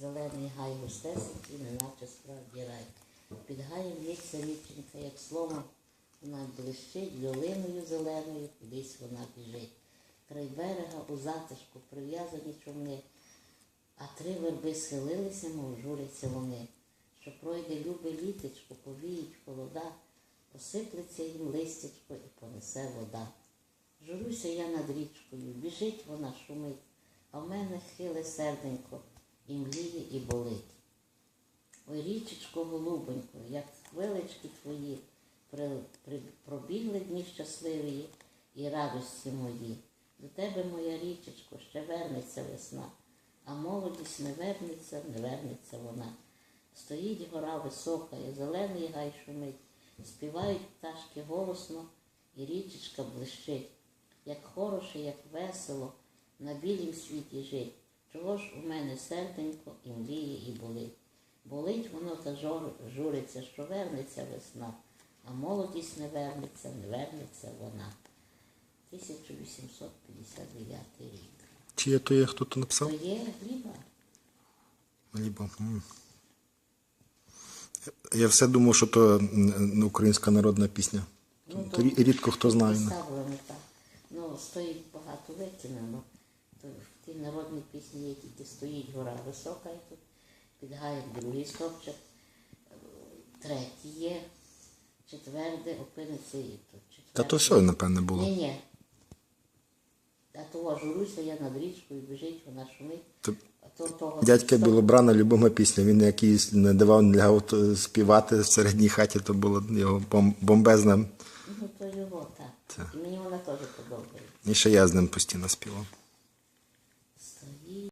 зелений гай густесенький, неначе справді рай. Під гаєм лється річенька, як словом, вона блищить долиною зеленою, кудись вона біжить. Край берега у затишку прив'язані човни, а три верби схилилися, мов журяться вони. Що пройде любе літечко, повіють холода, посиплеться їм листячко і понесе вода. Журюся я над річкою, біжить вона шумить, а в мене хиле серденько, і мліє, і болить. Ой, річечко голубонько, як хвилечки твої, при, при, пробігли дні щасливі і радості мої. До тебе, моя річечко, ще вернеться весна, а молодість не вернеться, не вернеться вона. Стоїть гора висока, і зелений гай шумить, співають пташки голосно, і річечка блищить. Як хороше, як весело, на білім світі жить. Чого ж у мене серденько і мліє, і болить. Болить воно та жор, журиться, що вернеться весна, а молодість не вернеться, не вернеться вона. 1859 рік. Чи є то є, хто то написав? То є гліба. М. Я все думав, що то українська народна пісня. Ну, То рідко хто знає. Так. Ну, стоїть багато викинено. То в тій народній пісні є тільки стоїть гора висока, і тут під гаєм другий стовпчик, третій є, четверте опиниться і тут. Та то все, напевне, було. Ні, ні. А того журуся я над річкою, біжить, вона шумить. А то того Дядька стоп- Білобрана, любима пісня. Він якийсь не давав лягав співати в середній хаті, то було його бом- бомбезне. Ну, то його, так. Так. І мені вона теж подобається. І ще я з ним постійно співав.